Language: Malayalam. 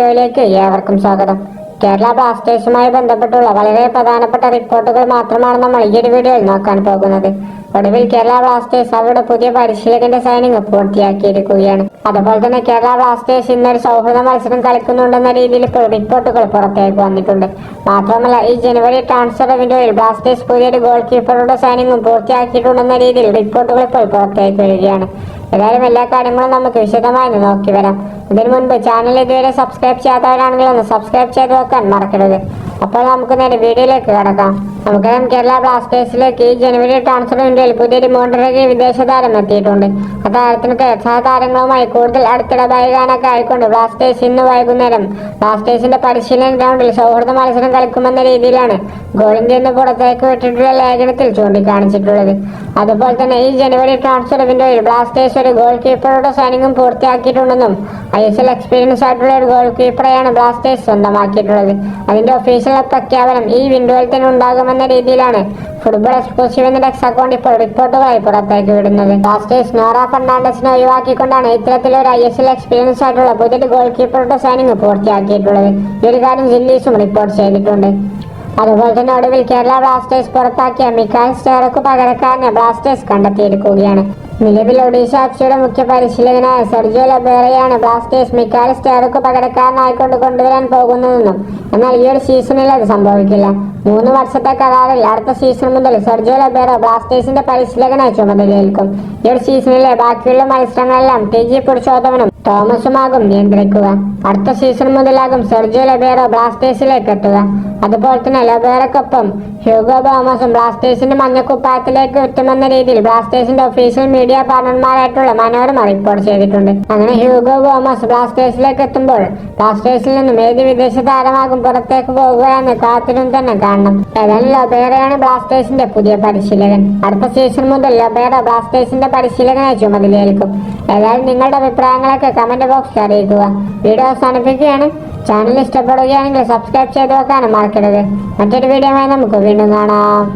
വീഡിയോയിലേക്ക് ഏവർക്കും സ്വാഗതം. കേരള ബ്ലാസ്റ്റേഴ്സുമായി ബന്ധപ്പെട്ടുള്ള വളരെ പ്രധാനപ്പെട്ട റിപ്പോർട്ടുകൾ മാത്രമാണ് നമ്മൾ ഈ ഒരു വീഡിയോയിൽ നോക്കാൻ പോകുന്നത്. ഒടുവിൽ കേരള ബ്ലാസ്റ്റേഴ്സ് അവരുടെ പുതിയ പരിശീലകന്റെ സൈനിങ് പൂർത്തിയാക്കിയിരിക്കുകയാണ്. അതുപോലെ തന്നെ കേരള ബ്ലാസ്റ്റേഴ്സ് ഇന്നൊരു സൗഹൃദ മത്സരം കളിക്കുന്നുണ്ടെന്ന രീതിയിൽ ഇപ്പോൾ റിപ്പോർട്ടുകൾ പുറത്തേക്ക് വന്നിട്ടുണ്ട്. മാത്രമല്ല ഈ ജനുവരി ട്രാൻസ്ഫർ വിൻഡോയിൽ ബ്ലാസ്റ്റേഴ്സ് പുതിയൊരു ഗോൾ കീപ്പറുടെ സൈനിങ്ങും പൂർത്തിയാക്കിയിട്ടുണ്ടെന്ന രീതിയിൽ റിപ്പോർട്ടുകൾ ഇപ്പോൾ പുറത്തേക്ക് വരികയാണ്. ഏതായാലും എല്ലാ കാര്യങ്ങളും നമുക്ക് വിശദമായി നോക്കി വരാം. ഇതിനു മുൻപ് ചാനൽ ഇതുവരെ സബ്സ്ക്രൈബ് ചെയ്യാത്തവരാണെങ്കിൽ ഒന്ന് സബ്സ്ക്രൈബ് ചെയ്ത് വെക്കാൻ മറക്കരുത്. അപ്പോൾ നമുക്ക് നേരെ വീഡിയോയിലേക്ക് കടക്കാം. നമുക്കറിയാം കേരള ബ്ലാസ്റ്റേഴ്സിലേക്ക് ജനുവരി ട്രാൻസ്ഫറിന്റെ പുതിയൊരു മോണ്ടറേക്ക് വിദേശ താരം എത്തിയിട്ടുണ്ട്. ആ താരത്തിനൊക്കെ സഹതാരങ്ങളുമായി കൂടുതൽ അടുത്തിടപഴകാനൊക്കെ ആയിക്കൊണ്ട് ബ്ലാസ്റ്റേഴ്സ് ഇന്ന് വൈകുന്നേരം ബ്ലാസ്റ്റേഴ്സിന്റെ പരിശീലന ഗ്രൗണ്ടിൽ സൗഹൃദ മത്സരം കളിക്കുമെന്ന രീതിയിലാണ് ഗോളിന്റെ നിന്ന് പുറത്തേക്ക് വിട്ടിട്ടുള്ള ലേഖനത്തിൽ ചൂണ്ടിക്കാണിച്ചിട്ടുള്ളത്. അതുപോലെ തന്നെ ഈ ജനുവരി ട്രാൻസ്ഫർ ഒരു ബ്ലാസ്റ്റേഴ്സ് ഒരു ഗോൾ കീപ്പറുടെ സൈനിങ്ങും പൂർത്തിയാക്കിയിട്ടുണ്ടെന്നും ഐ എസ് എൽ എക്സ്പീരിയൻസ് ആയിട്ടുള്ള ഒരു ഗോൾ കീപ്പറെയാണ് ബ്ലാസ്റ്റേഴ്സ് സ്വന്തമാക്കിയിട്ടുള്ളത്. അതിന്റെ ഒഫീഷ്യൽ പ്രഖ്യാപനം ഈ വിൻഡോയിൽ തന്നെ ഉണ്ടാകുമെന്ന രീതിയിലാണ്. ഫുട്ബോൾ എക്സ്ക്ലൂസീവ് എന്ന ടെക്സ് അക്കൗണ്ട് ഇപ്പോൾ റിപ്പോർട്ടുകളായി പുറത്തേക്ക് വിടുന്നത്. ബ്ലാസ്റ്റേഴ്സ് നോറ ഫെർണാണ്ടസിനെ ഒഴിവാക്കിക്കൊണ്ടാണ് ഇത്തരത്തിലൊരു ഐ എസ് എൽ എക്സ്പീരിയൻസ് ആയിട്ടുള്ള പുതിയൊരു ഗോൾ കീപ്പറുടെ സൈനിങ് പൂർത്തിയാക്കിയിട്ടുള്ളത്. ഈ ഒരു കാര്യം ജില്ലീസും റിപ്പോർട്ട് ചെയ്തിട്ടുണ്ട്. അതുപോലെ തന്നെ ഒടുവിൽ കേരള ബ്ലാസ്റ്റേഴ്സ് പുറത്താക്കിയ മിക്കാൽ സ്റ്റേറക്ക് പകരക്കാരനെ ബ്ലാസ്റ്റേഴ്സ് കണ്ടെത്തിയിരിക്കുകയാണ്. നിലവിൽ ഒഡീഷ എഫ്സിയുടെ മുഖ്യ പരിശീലകനായ സെർജോ ലബേറയാണ് ബ്ലാസ്റ്റേഴ്സ് മിക്കാലി സ്റ്റാർക്ക് പകരക്കാരനായിക്കൊണ്ട് കൊണ്ടുവരാൻ പോകുന്നതെന്നും എന്നാൽ ഈ ഒരു സീസണിൽ അത് സംഭവിക്കില്ല. മൂന്ന് വർഷത്തെ കരാറിൽ അടുത്ത സീസൺ മുതൽ സെർജോ ലബേറ ബ്ലാസ്റ്റേഴ്സിന്റെ പരിശീലകനായി ചുമതലയേൽക്കും. ഈ ഒരു സീസണിലെ ബാക്കിയുള്ള മത്സരങ്ങളെല്ലാം ടി ജി പുരുഷോത്തമനും തോമസുമാകും നിയന്ത്രിക്കുക. അടുത്ത സീസൺ മുതലാകും സെർജിയോ ലബേറോ ബ്ലാസ്റ്റേഴ്സിലേക്ക് എത്തുക. അതുപോലെ തന്നെ ലബേറക്കൊപ്പം ഹ്യൂഗോ തോമസും ബ്ലാസ്റ്റേഴ്സിന്റെ മഞ്ഞക്കുപ്പായത്തിലേക്ക് എത്തുമെന്ന രീതിയിൽ ബ്ലാസ്റ്റേഴ്സിന്റെ ഒഫീഷ്യൽ മീഡിയ പാർട്ണർമാരായിട്ടുള്ള മനോരമ റിപ്പോർട്ട് ചെയ്തിട്ടുണ്ട്. അങ്ങനെ ഹ്യൂഗോ തോമസ് ബ്ലാസ്റ്റേഴ്സിലേക്ക് എത്തുമ്പോൾ ബ്ലാസ്റ്റേഴ്സിൽ നിന്നും ഏത് വിദേശ താരമാകും പുറത്തേക്ക് പോകുക എന്ന് കാത്തിരും തന്നെ കാണണം. ഏതായാലും ലബേറയാണ് ബ്ലാസ്റ്റേഴ്സിന്റെ പുതിയ പരിശീലകൻ. അടുത്ത സീസൺ മുതൽ ലബേറ ബ്ലാസ്റ്റേഴ്സിന്റെ പരിശീലകനായി ചുമതലയേൽക്കും. ഏതായാലും നിങ്ങളുടെ അഭിപ്രായങ്ങളൊക്കെ കമന്റ് ബോക്സിൽ അറിയിക്കുക. വീഡിയോ അവസാനിപ്പിക്കുകയാണ്. ചാനൽ ഇഷ്ടപ്പെടുകയാണെങ്കിൽ സബ്സ്ക്രൈബ് ചെയ്ത് വെക്കാനും മറക്കരുത്. മറ്റൊരു വീഡിയോ നമുക്ക് വീണ്ടും കാണാം.